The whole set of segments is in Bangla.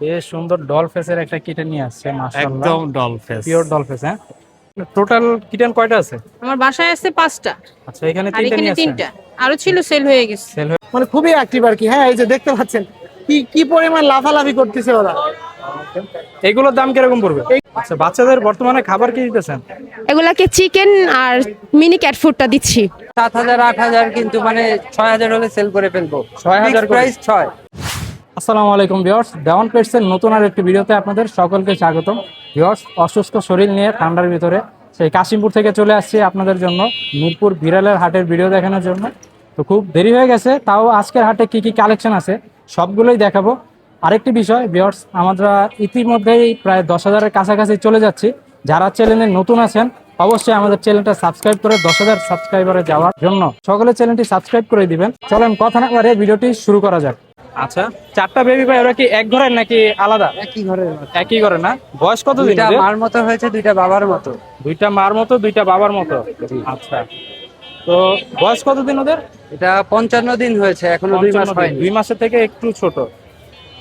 বেশ সুন্দর ডল ফেসের একটা কিটেন নিয়ে আসছে মাশাআল্লাহ। একদম doll face pure doll face হ্যাঁ? টোটাল কিটেন কয়টা আছে? আমার বাসায় আছে পাঁচটা। আচ্ছা এখানে তিনটা নিয়ে তিনটা। আরও ছিল সেল হয়ে গেছে। সেল হয়ে মানে খুবই অ্যাক্টিভ আর কি হ্যাঁ এই যে দেখতে পাচ্ছেন কি কি পরিমাণ লাফালাফি করতেছে ওরা। এগুলোর দাম কীরকম পড়বে? আচ্ছা বাচ্চাদের বর্তমানে খাবার কি দিতেছেন? এগুলাকে চিকেন আর মিনি ক্যাট ফুডটা দিচ্ছি। সাত হাজার আট হাজার কিন্তু মানে ছয় হাজার হলে সেল করে ফেলব। ছয় হাজার প্রাইস ছয়। আসসালামু আলাইকুম ভিউয়ার্স, দেওয়ান পেটসের নতুন আর একটি ভিডিওতে আপনাদের সকলকে স্বাগতম। ভিউয়ার্স, অসুস্থ শরীর নিয়ে ঠান্ডার ভিতরে, সেই কাশিমপুর থেকে চলে আসছি আপনাদের জন্য মিরপুর বিড়ালের হাটের ভিডিও দেখানোর জন্য। তো খুব দেরি হয়ে গেছে, তাও আজকের হাটে কি কি কালেকশন আছে সবগুলোই দেখাবো। আরেকটি বিষয়, ভিউয়ার্স, আমরা ইতিমধ্যেই প্রায় দশ হাজারের কাছাকাছি চলে যাচ্ছি। যারা চ্যানেলে নতুন আছেন, অবশ্যই আমাদের চ্যানেলটা সাবস্ক্রাইব করে দশ হাজার সাবস্ক্রাইবারে যাওয়ার জন্য সকলে চ্যানেলটি সাবস্ক্রাইব করে দিবেন। চলেন, কথা না বাড়িয়ে ভিডিওটি শুরু করা যাক। আচ্ছা চারটা বেবি ভাই ওরা কি এক ঘরের নাকি আলাদা? একই ঘরের একই ঘরে না? বয়স কত দুইটা মার মতো হয়েছে দুইটা বাবার মতো। দুইটা মার মতো দুইটা বাবার মতো? আচ্ছা। তো বয়স কত দিন ওদের? এটা পঞ্চান্ন দিন হয়েছে এখনও দুই মাস হয়নি। দুই মাসের থেকে একটু ছোট।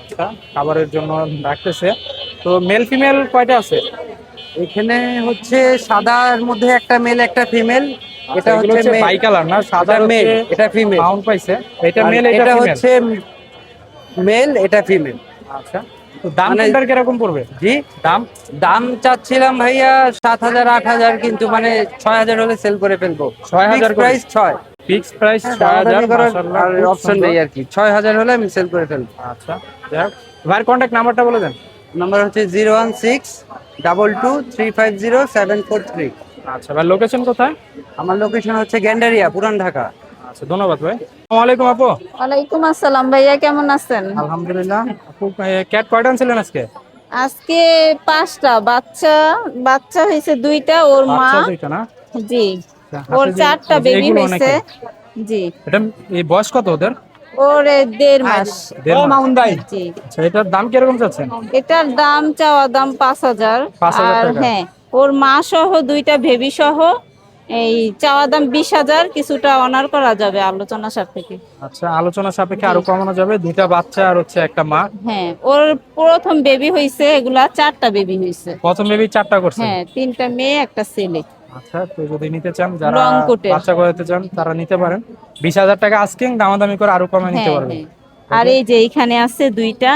আচ্ছা খাবারের জন্য রাখতেছে। তো মেল ফিমেল কয়টা আছে? এখানে হচ্ছে সাদার মধ্যে একটা মেল একটা ফিমেল এটা আচ্ছা, হচ্ছে বাই কালার না? সাদা এটা মেল এটা ফিমেল পাইছে। এটা মেল এটা এটা হচ্ছে মেল এটা ফিমেল আচ্ছা দাম মানে- কোনটার কীরকম পড়বে? জি দাম দাম চাচ্ছিলাম ভাইয়া সাত হাজার আট হাজার কিন্তু মানে ছয় হাজার হলে সেল করে ফেলব। 6,000 করে? প্রাইস ছয়। ফিক্স প্রাইস হ্যাঁ, ছয় হাজার অপশন নেই আর কি ছয় হাজার হলে আমি সেল করে ফেলব। আচ্ছা যাক। ভাইয়ের কন্ট্যাক্ট নাম্বারটা বলে দেন। নাম্বার হচ্ছে zero one six double two three five zero seven four three আচ্ছা ভাই লোকেশন কোথায়? আমার লোকেশন হচ্ছে গ্যান্ডারিয়া পুরান ঢাকা। আচ্ছা ধন্যবাদ ভাই। আসসালামু আলাইকুম আপু। ওয়ালাইকুম আসসালাম ভাইয়া কেমন আছেন? আলহামদুলিল্লাহ। আপু ক্যাট কয়টা আনছিলেন আজকে? আজকে পাঁচটা বাচ্চা বাচ্চা হয়েছে দুইটা ওর মা। বাচ্চা দুইটা না? জি আচ্ছা, ওর চারটা বেবি হয়েছে। জি। এটা এই বয়স কত ওদের? ওর দেড় মাস। দেড় মাস। জি। আচ্ছা এটার দাম কীরকম চাচ্ছেন এটার দাম চাওয়া দাম পাঁচ হাজার। 5,000 আর হ্যাঁ ওর মা সহ দুইটা বেবি সহ এই চাওয়া দাম বিশ হাজার কিছুটা অনার করা যাবে আলোচনা সাপেক্ষে। আচ্ছা আলোচনা সাপেক্ষে আরও কমানো যাবে। দুইটা বাচ্চা আর হচ্ছে একটা মা। হ্যাঁ ওর প্রথম বেবি হয়েছে এগুলা চারটা বেবি হয়েছে প্রথম বেবি চারটা করছে? হ্যাঁ তিনটা মেয়ে একটা ছেলে। আচ্ছা তো যদি নিতে চান যারা বাচ্চা করাতে চান তারা নিতে পারেন। বিশ হাজার টাকা আজকে দামাদামি করে আরও কমে নিতে হ্যাঁ পারবেন। হ্যাঁ। আর এই যে এইখানে আছে দুইটা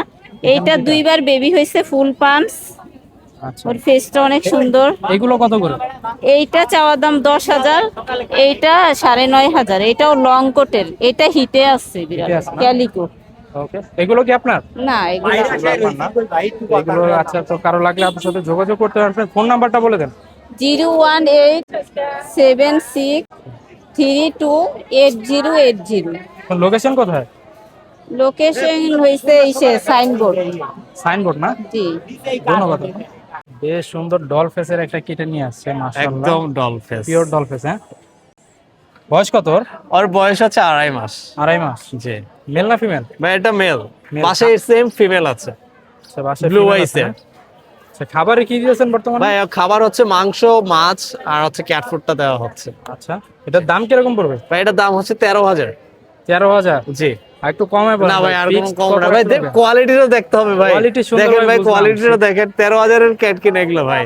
এইটা দুইবার বেবি হয়েছে ফুল পান্স ওর ফেসটা অনেক সুন্দর। এগুলো কত করে? এইটা চাওয়া দাম দশ হাজার এইটা সাড়ে নয় হাজার। এটাও লং কোটের এটা হিটে আসছে বিরাট? ক্যালিকো এগুলো কি আপনার? না এগুলো আচ্ছা তো কারও লাগলে আপনার সাথে যোগাযোগ করতে পারবেন। ফোন নাম্বারটা বলে দেন। Zero one eight seven six three two eight zero eight zero. Location কোথায়? লোকেশন হয়েছে ইসে সাইনবোর্ড। সাইনবোর্ড না? জি। ধন্যবাদ। বেশ সুন্দর ডল ফেসের একটা কিটে নিয়ে আসছে মাশাআল্লাহ। একদম doll face pure doll face হ্যাঁ? বয়স কত ওর? ওর বয়স হচ্ছে আড়াই মাস। আড়াই মাস? জি। মেল না ফিমেল ভাই এটা মেল পাশে সেম ফিমেল আছে। আচ্ছা eyes আছে এর। না? আচ্ছা খাবারে কি দিয়েছেন বর্তমানে? ভাই খাবার হচ্ছে মাংস মাছ আর হচ্ছে ক্যাট ফুডটা দেওয়া হচ্ছে। আচ্ছা এটার দাম কীরকম পড়বে? ভাই এটার দাম হচ্ছে তেরো হাজার। তেরো হাজার? জি। একটু কমে না ভাই আর কোনো কম না। ভাই কোয়ালিটিরও দেখতে হবে ভাই। কোয়ালিটি দেখেন ভাই ভাই কোয়ালিটিরও দেখেন তেরো হাজারের ক্যাট কিনে এগুলো ভাই।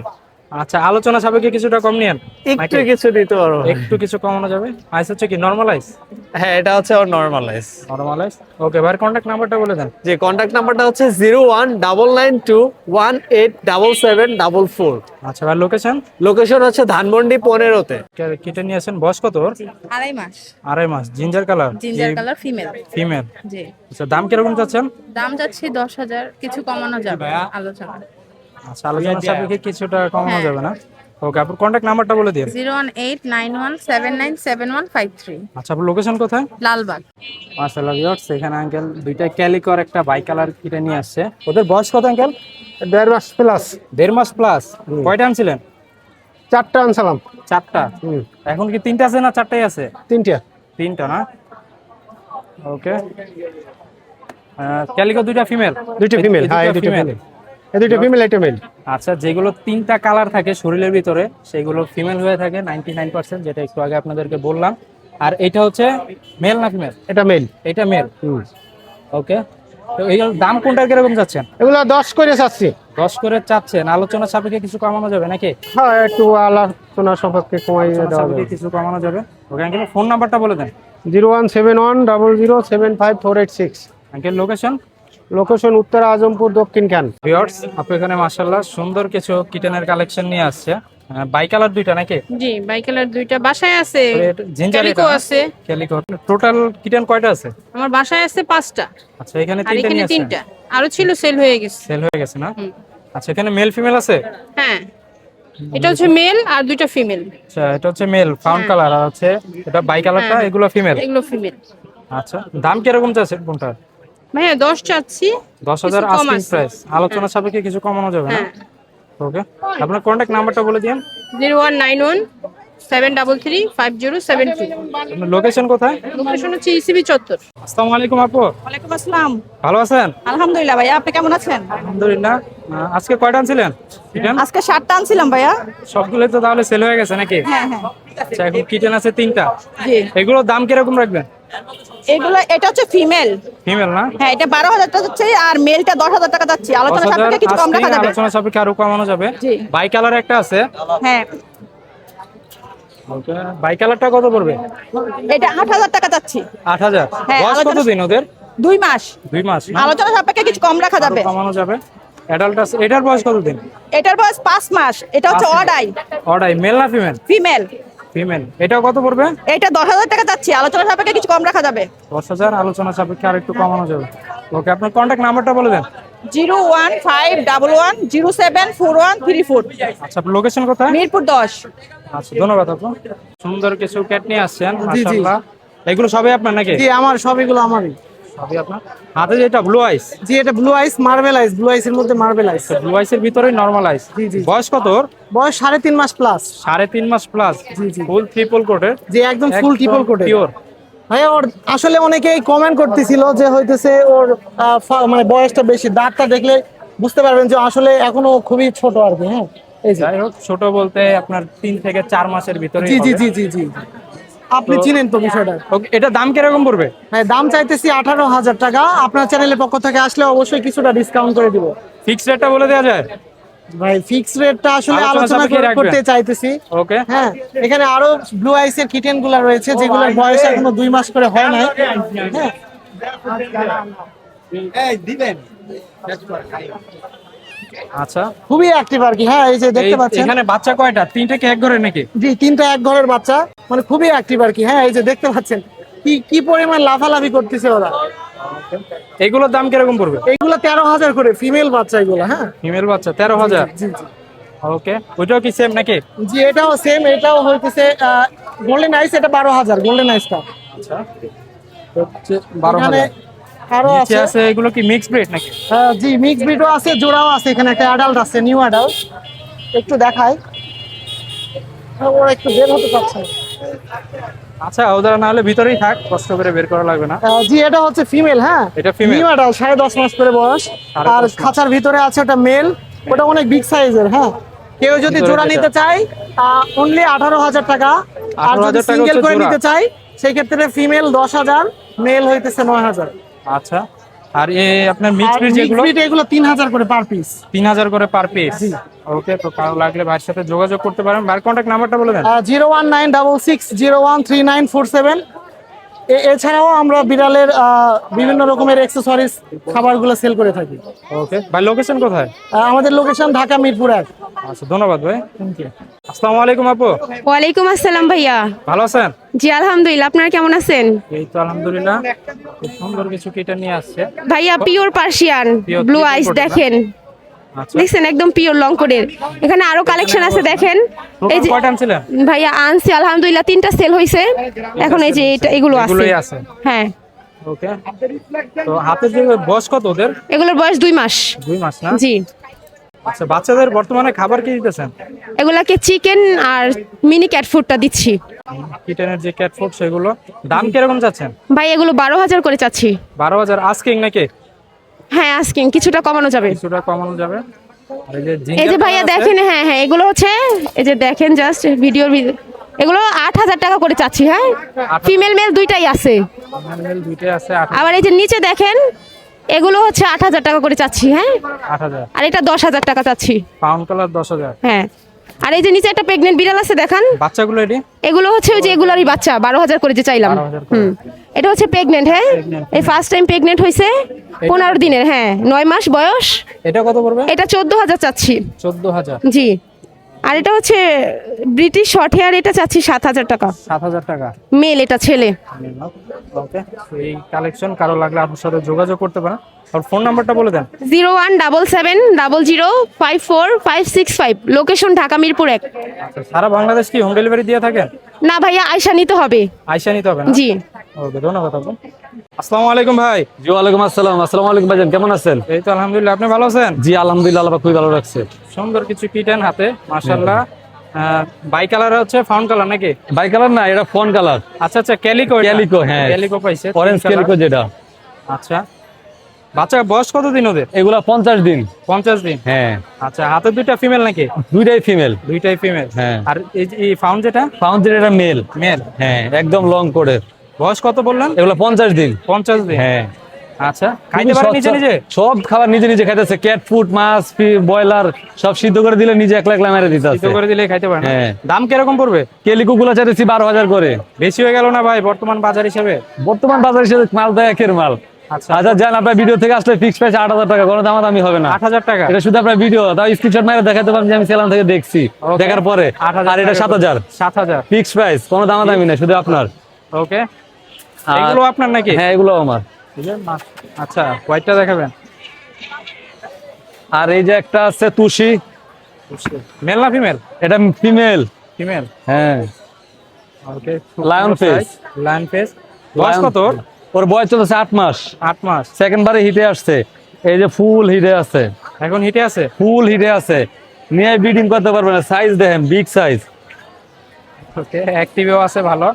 আচ্ছা আলোচনা সাপেক্ষে কিছুটা কম নিয়েন। একটু কিছু দিতে পারো একটু কিছু কমানো যাবে? আইস হচ্ছে কি নর্মালাইজ হ্যাঁ এটা হচ্ছে ওর নর্মালাইজ নর্মালাইজ ওকে ভাইয়ের কন্ট্যাক্ট নাম্বারটা বলে দেন। যে কন্ট্যাক্ট নাম্বারটা হচ্ছে zero one double nine two one eight double seven double four আচ্ছা ভাই লোকেশন লোকেশন হচ্ছে ধানমন্ডি পনেরোতে। কেটে নিয়ে আসেন? বয়স কত আড়াই মাস। আড়াই মাস। Ginger colour ginger colour female female জি। আচ্ছা দাম কীরকম চাচ্ছেন দাম যাচ্ছে দশ হাজার কিছু কমানো যাবে আলোচনা আচ্ছা আলোচনা সাপেক্ষে কিছুটা কমানো হ্যাঁ। যাবে না? ওকে আপনার কন্ট্যাক্ট নাম্বারটা বলে দিন zero one eight nine one seven nine seven one five three. আচ্ছা আপনার লোকেশন কোথায়? লালবাগ। মাশাআল্লাহ ভিউয়ার্স এখানে আঙ্কেল দুইটা ক্যালিকর একটা বাই কালার কিনে নিয়ে আসছে। ওদের বয়স কত আঙ্কেল দেড় মাস প্লাস দেড় মাস প্লাস কয়টা আনছিলেন? চারটা আনসালাম চারটা? এখন কি তিনটা আছে না চারটাই আছে? তিনটা। তিনটা না? ওকে ক্যালিকো দুইটা ফিমেল দুইটা ফিমেল হ্যাঁ দুইটা ফিমেল এই দুইটা ফিমেল একটা মেল আচ্ছা যেগুলো তিনটা কালার থাকে শরীরের ভিতরে সেগুলো ফিমেল হয়ে থাকে নাইনটি নাইন পার্সেন্ট যেটা একটু আগে আপনাদেরকে বললাম। আর এটা হচ্ছে মেল না ফিমেল এটা মেল এটা মেল ওকে তো এইগুলোর দাম কোনটা কীরকম যাচ্ছেন? এগুলো দশ করে চাচ্ছি। দশ করে চাচ্ছেন। আলোচনা সাপেক্ষে কিছু কমানো যাবে নাকি? হ্যাঁ একটু আলোচনা সম্পর্কে কমাই দেওয়া সাপেক্ষে কিছু কমানো যাবে। ওকে আঙ্কেল ফোন নাম্বারটা বলে দেন। Zero one seven one double zero seven five four eight six uncle location location উত্তর আজমপুর দক্ষিণ ক্যান ভিউয়ার্স আপনি এখানে মাশাআল্লাহ সুন্দর কিছু কিটেনের কালেকশন নিয়ে আসছে। বাই কালার দুইটা নাকি? জি বাইকেলার দুইটা। বাসায় আছে Calico আছে। ক্যালিকো টোটাল কিটেন কয়টা আছে? আমার বাসায় আছে পাঁচটা। আচ্ছা এখানে তিনটা নিয়ে তিনটা। আরও ছিল সেল হয়ে গেছে। সেল হয়ে গেছে না? আচ্ছা এখানে মেল ফিমেল আছে? হ্যাঁ। এটা হচ্ছে মেল আর দুইটা ফিমেল আচ্ছা এটা হচ্ছে মেল ফাউন্ড কালার আর হচ্ছে এটা বাই কালারটা হ্যাঁ। এগুলো ফিমেল এগুলো ফিমেল আচ্ছা দাম কীরকম চাচ্ছে কোনটা? ভাইয়া দশ চাচ্ছি। দশ হাজার কিছু কম আস্কিং প্রাইস আলোচনা সাপেক্ষে কিছু কমানো যাবে না? হ্যাঁ। ওকে আপনার কন্ট্যাক্ট নাম্বারটা বলে দিন। Zero one nine one seven double three five zero seven two. আপনার লোকেশন কোথায়? লোকেশন হচ্ছে ইসিবি চত্বর। আসসালামু আলাইকুম আপু। ওয়ালাইকুম আসসালাম। ভালো আছেন? আলহামদুলিল্লাহ ভাইয়া আপনি কেমন আছেন? আলহামদুলিল্লাহ। আজকে কয়টা আনছিলেন? আজকে শার্টটা আনছিলাম ভাইয়া। সবগুলো তো তাহলে সেল হয়ে গেছে নাকি? হ্যাঁ হ্যাঁ। আচ্ছা এখন কিটেন আছে তিনটা। জি। এগুলোর দাম কীরকম রাখবেন? এগুলো এটা হচ্ছে ফিমেল ফিমেল না? হ্যাঁ এটা বারো হাজার টাকা যাচ্ছে আর মেলটা দশ হাজার টাকা যাচ্ছে। আলোচনা সাপেক্ষে কিছু কম রাখা যাবে। আলোচনা সাপেক্ষে আরও কমানো যাবে। বাই কালার একটা আছে। হ্যাঁ। বাই কালারটা কত পড়বে? এটা আট হাজার টাকা যাচ্ছে। আট হাজার? হ্যাঁ, বয়স আলোচনা- কতদিন ওদের? দুই মাস। দুই মাস আলোচনা সাপেক্ষে কিছু কম রাখা যাবে। কমানো যাবে। অ্যাডাল্ট আছে এটার বয়স কতদিন? এটার বয়স পাঁচ মাস। এটা হচ্ছে। Odd eye. Odd eye male না ফিমেল ফিমেল ফিমেল এটাও কত পড়বে? এটা দশ হাজার টাকা যাচ্ছে আলোচনা সাপেক্ষে কিছু কম রাখা যাবে। দশ হাজার আলোচনা সাপেক্ষে আর একটু কমানো যাবে। ওকে আপনার কন্ট্যাক্ট নাম্বারটা বলে দেন। Zero one five double one zero seven four one three four. আচ্ছা লোকেশন কোথায়? মিরপুর দশ। আচ্ছা ধন্যবাদ আপু। সুন্দর কিছু ক্যাট নিয়ে আসছেন মাশাআল্লাহ। এগুলো সবই আপনার নাকি? জি আমার সব এগুলো আমারই। সবই আপনার। হাতে যেটা ব্লু আইস জি এটা blue ice marble ice blue আইসের মধ্যে মার্বেল আইস ব্লু আইসের ভিতরে নরমাল আইস জি, জি। বয়স কত ওর? বয়স সাড়ে তিন মাস প্লাস সাড়ে তিন মাস প্লাস জি, জি। ফুল ট্রিপল কোটের যে একদম ফুল ট্রিপল কোটে পিওর ভাইয়া ওর আসলে অনেকেই কমেন্ট করতেছিল যে হইতেছে ওর মানে বয়সটা বেশি। দাঁতটা দেখলে বুঝতে পারবেন যে আসলে এখনও খুবই ছোট আর কি হ্যাঁ? এই ছোট বলতে আপনার তিন থেকে চার মাসের ভিতরে জি জি জি জি জি। আপনি চিনেন তো বিষয়টা? এটা দাম কীরকম পড়বে? হ্যাঁ দাম চাইতেছি আঠারো হাজার টাকা। আপনার চ্যানেলের পক্ষ থেকে আসলে অবশ্যই কিছুটা ডিসকাউন্ট করে দিব। ফিক্স রেটটা বলে দেওয়া যায়? ভাই ফিক্স রেটটা আসলে আলোচনা আলোচনা করে- করতে চাইতেছি। ওকে হ্যাঁ এখানে আরও ব্লু আইসের কিটেনগুলা রয়েছে যেগুলোর বয়স এখনও দুই মাস করে হয় নাই। হ্যাঁ। আচ্ছা। খুবই অ্যাক্টিভ আর কি। হ্যাঁ এই যে দেখতে পাচ্ছেন। এখানে বাচ্চা কয়টা? তিনটে কি এক ঘরে নাকি? জি তিনটা এক ঘরের বাচ্চা। মানে খুবই অ্যাক্টিভ আর কি। হ্যাঁ এই যে দেখতে পাচ্ছেন। কি কি পরিমাণ লাফালাফি করতেছে ওরা। এগুলোর দাম কীরকম পড়বে? এইগুলো তেরো হাজার করে ফিমেল বাচ্চা এগুলো হ্যাঁ। ফিমেল বাচ্চা তেরো হাজার? জি জি ওকে ওইটাও কি সেম নাকি? জি এটাও সেম এটাও হইতেছে গোল্ডেন আইস এটা বারো হাজার গোল্ডেন আইসটা আচ্ছা বারো হাজার। আরও আছে। আছে এগুলো কি মিক্স ব্রিড নাকি? আহ, জি মিক্স ব্রিডও আছে জোড়াও আছে এখানে একটা অ্যাডাল্ট আছে নিউ অ্যাডাল্ট একটু দেখাই। হ্যাঁ, ওরা একটু বের হতে পারছে। আচ্ছা ওদের না হলে ভিতরেই থাক কষ্ট করে বের করা লাগবে না। জি এটা হচ্ছে ফিমেল হ্যাঁ? এটা female? নিউ অ্যাডাল্ট সাড়ে দশ মাস করে বয়স। আর খাঁচার ভিতরে আছে ওটা মেল ওটা অনেক বিগ সাইজের হ্যাঁ? কেউ যদি জোড়া নিতে চায় অনলি আঠারো হাজার টাকা। আর যদি সিঙ্গেল করে নিতে চাই সেই ক্ষেত্রে ফিমেল দশ হাজার মেল হইতেছে নয় হাজার। আচ্ছা। আর এ আপনার মিক্স ফ্রিজ এগুলো এগুলো 3000 করে পার পিস 3000 করে পার পিস ওকে তো কারও লাগলে ভাইয়ের সাথে যোগাযোগ করতে পারেন। ভাইয়ের কন্টাক্ট নাম্বারটা বলে দেন। 01966013947 এছাড়াও আমরা বিড়ালের আহ, বিভিন্ন রকমের অ্যাক্সেসরিজ খাবারগুলো সেল করে থাকি। ওকে ভাই লোকেশন কোথায়? আমাদের লোকেশন ঢাকা মিরপুর এক। আচ্ছা ধন্যবাদ ভাই। থ্যাংক ইউ আসসালামু আলাইকুম আপু। ওয়ালাইকুম আসসালাম ভাইয়া। ভালো আছেন? জি আলহামদুলিল্লাহ। আপনারা কেমন আছেন? এই তো আলহামদুলিল্লাহ। খুব সুন্দর কিছু কিটা নিয়ে আসছে। ভাইয়া পিওর পার্সিয়ান ব্লু আইস দেখেন। দেখছেন একদম পিওর লং কোডের এখানে আরও কালেকশন আছে দেখেন। এই যে ভাইয়া আনছি আলহামদুলিল্লাহ তিনটা সেল হয়েছে এখন এই যে এটা এগুলো আছে। এগুলোই আছে। হ্যাঁ। ওকে। তো হাতের যে বয়স কত ওদের? এগুলোর বয়স দুই মাস। দুই মাস না? জি। আচ্ছা বাচ্চাদের বর্তমানে খাবার কি দিতেছেন? এগুলাকে চিকেন আর মিনি ক্যাট ফুডটা দিচ্ছি। কিটেনের যে ক্যাট ফুড সেগুলো দাম কীরকম যাচ্ছেন ভাই এগুলো বারো হাজার করে চাচ্ছি। বারো হাজার আস্কিং নাকি? হ্যাঁ আজকিং কিছুটা কমানো যাবে। কিছুটা কমানো যাবে। এই যে ভাইয়া দেখেন হ্যাঁ হ্যাঁ এগুলো হচ্ছে এই যে দেখেন জাস্ট ভিডিওর এগুলো আট হাজার টাকা করে চাচ্ছি হ্যাঁ? ফিমেল মেল দুইটাই আছে। আবার এই যে নিচে দেখেন এগুলো হচ্ছে আট হাজার টাকা করে চাচ্ছি হ্যাঁ? আর এটা দশ হাজার টাকা চাচ্ছি। পাউন্ড কালার দশ হাজার। হ্যাঁ। আর এই যে নিচে একটা প্রেগনেন্ট বিড়াল আছে দেখান। বাচ্চাগুলো এটি? এগুলো হচ্ছে ওই যে এগুলোরই বাচ্চা বারো হাজার করে যে চাইলাম। হুম। এটা হচ্ছে প্রেগনেন্ট হ্যাঁ? এই ফার্স্ট টাইম প্রেগনেন্ট হয়েছে পনেরো দিনের হ্যাঁ। নয় মাস বয়স। এটা কত পড়বে? এটা চোদ্দ হাজার চাচ্ছি। চোদ্দ হাজার। জি। আর এটা হচ্ছে ব্রিটিশ শর্ট হেয়ার এটা চাচ্ছি সাত হাজার টাকা। সাত হাজার টাকা। মেল এটা ছেলে। এই কালেকশন কারও লাগলে আপনার সাথে যোগাযোগ করতে পারেন। আর ফোন নাম্বারটা বলে দেন। Zero one double seven double zero five four five six five location Dhaka Mirpur এক। আচ্ছা সারা বাংলাদেশ কি হোম ডেলিভারি দিয়ে থাকেন? না ভাইয়া আয়সা নিতে হবে। আইসা নিতে হবে জি। ওকে ধন্যবাদ আপু। আসসালামু আলাইকুম ভাই। জি ওয়ালাইকুম আসসালাম। আসসালামু আলাইকুম ভাইজান কেমন আছেন? এই তো আলহামদুলিল্লাহ আপনি ভালো আছেন? জি আলহামদুলিল্লাহ আল্লাহ খুবই ভালো রাখছে। সুন্দর কিছু কিটেন হাতে মাশাআল্লাহ। বাই কালার হচ্ছে ফাউন্ড কালার নাকি? বাই কালার না এটা ফোন কালার আচ্ছা আচ্ছা ক্যালিকো Calico, হ্যাঁ। ক্যালিকো পাইছে অরেঞ্জ ক্যালিকো যেটা। আচ্ছা। বাচ্চা বয়স কত দিন ওদের? এগুলা পঞ্চাশ দিন। পঞ্চাশ দিন? হ্যাঁ। আচ্ছা হাতে দুইটা ফিমেল নাকি? দুইটাই ফিমেল দুইটাই ফিমেল হ্যাঁ। আর এই যে এই ফাউন্ড যেটা? মেল মেল হ্যাঁ একদম লং কোডের বয়স কত বললেন? এগুলা পঞ্চাশ দিন। পঞ্চাশ দিন। হ্যাঁ। আচ্ছা খাইতে পারে নিজে নিজে? সব খাবার নিজে নিজে খাইতেছে। ক্যাট ফুড মাছ ব্রয়লার সব সিদ্ধ করে দিলে নিজে একলা একলা মেরে দিতে সিদ্ধ করে দিলে খাইতে পারে হ্যাঁ। দাম কীরকম পড়বে? কেলিকো গুলা চাইতেছি বারো হাজার করে। বেশি হয়ে গেল না ভাই বর্তমান বাজার হিসেবে? বর্তমান বাজারে মাল দেয় একের মাল। আচ্ছা। আচ্ছা যান আপনার ভিডিও থেকে আসলে ফিক্স প্রাইস আট হাজার টাকা কোনো দামাদামি হবে না। আট হাজার টাকা? এটা শুধু আপনার ভিডিও তাও স্ক্রিনশট মারে দেখাতে পারেন যে আমি সেলাম থেকে দেখছি। দেখার পরে। আর এটা সাত হাজার। সাত হাজার। ফিক্স প্রাইস কোনো দামাদামি নেই শুধু আপনার। ওকে এগুলো আপনার নাকি? হ্যাঁ এগুলো আমার। আচ্ছা হোয়াইটটা দেখাবেন। আর এই যে একটা আছে তুষি। মেল না ফিমেল এটা ফিমেল ফিমেল হ্যাঁ। Okay Lion face. Lion face বয়স কত ওর? বয়স চলছে আট মাস। আট মাস। সেকেন্ড বারে হিটে আসছে। এই যে ফুল হিটে আছে। এখন হিটে আছে? ফুল হিটে আছে। নিয়ে ব্রিডিং করতে পারবে না। সাইজ দেখেন বিগ সাইজ ওকে অ্যাক্টিভও আছে ভালো।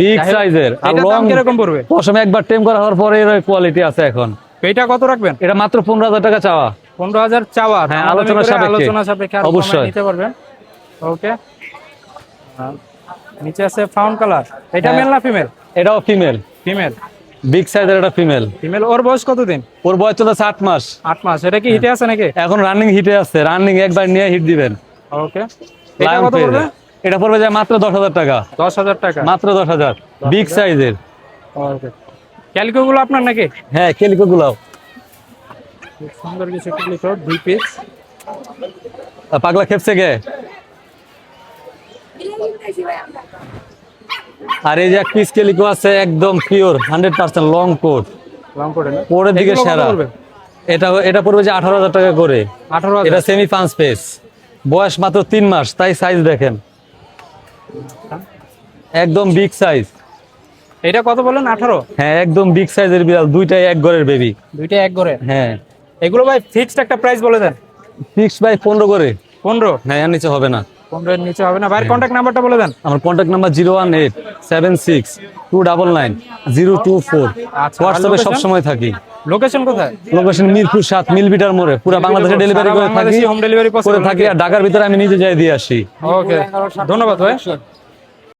বিগ সাইজের আর লং কীরকম পড়বে? প্রথমে একবার টেম করা হওয়ার পরে এর কোয়ালিটি আছে এখন। এইটা কত রাখবেন? এটা মাত্র পনেরো হাজার টাকা চাওয়া। পনেরো হাজার চাওয়া। হ্যাঁ, আলোচনা সাপেক্ষে। আলোচনা সাপেক্ষে অবশ্যই। নিতে পারবেন। ওকে। নিচে আছে ফাউন্ড কালার এটা হ্যাঁ। মেল না ফিমেল এটাও ফিমেল ফিমেল বিগ সাইজের এটা ফিমেল ফিমেল ওর বয়স কতদিন? ওর বয়স চলছে আট মাস। আট মাস এটা কি হিটে আছে নাকি? এখন রানিং হিটে আছে রানিং একবার নিয়ে হিট দিবেন। ওকে এটা কত পড়বে? এটা পড়বে যায় মাত্র দশ হাজার টাকা। দশ হাজার টাকা। মাত্র দশ হাজার। বিগ সাইজের ওকে ক্যালকো গুলো আপনার নাকি? হ্যাঁ কেলিকো গুলাও সুন্দর কিছু ক্যালকো দুই পিস পাগলা খেপছে গে আর এই যে এক পিস কেলিকো আছে একদম pure hundred percent long coat long না? কোটের দিকে সেরা। এটা এটা পড়বে যে আঠারো হাজার টাকা করে। আঠারো এটা সেমি পাঁচ পেস বয়স মাত্র তিন মাস তাই সাইজ দেখেন। একদম বিগ সাইজ এটা কত বলেন আঠারো? হ্যাঁ একদম বিগ সাইজের বিড়াল দুইটাই এক ঘরের বেবি দুইটা এক করে হ্যাঁ। এগুলো ভাই ফিক্সড একটা প্রাইস বলে দেন? ফিক্সড বাই পনেরো করে। পনেরো? হ্যাঁ এর নিচে হবে না। পনেরোর নিচে হবে না। ভাইয়ের কন্ট্যাক্ট নাম্বারটা বলে দেন। আমার contact number zero one eight seven six two double nine zero two four. আচ্ছা, হোয়াটসঅ্যাপে সবসময় থাকি। লোকেশন কোথায়? লোকেশন মিরপুর সাত মিলবিটার মোড়ে। পুরো বাংলাদেশে ডেলিভারি করে থাকি হোম ডেলিভারি করে থাকি আর ঢাকার ভিতরে আমি নিজে যাই দিয়ে আসি। ওকে ধন্যবাদ ভাই।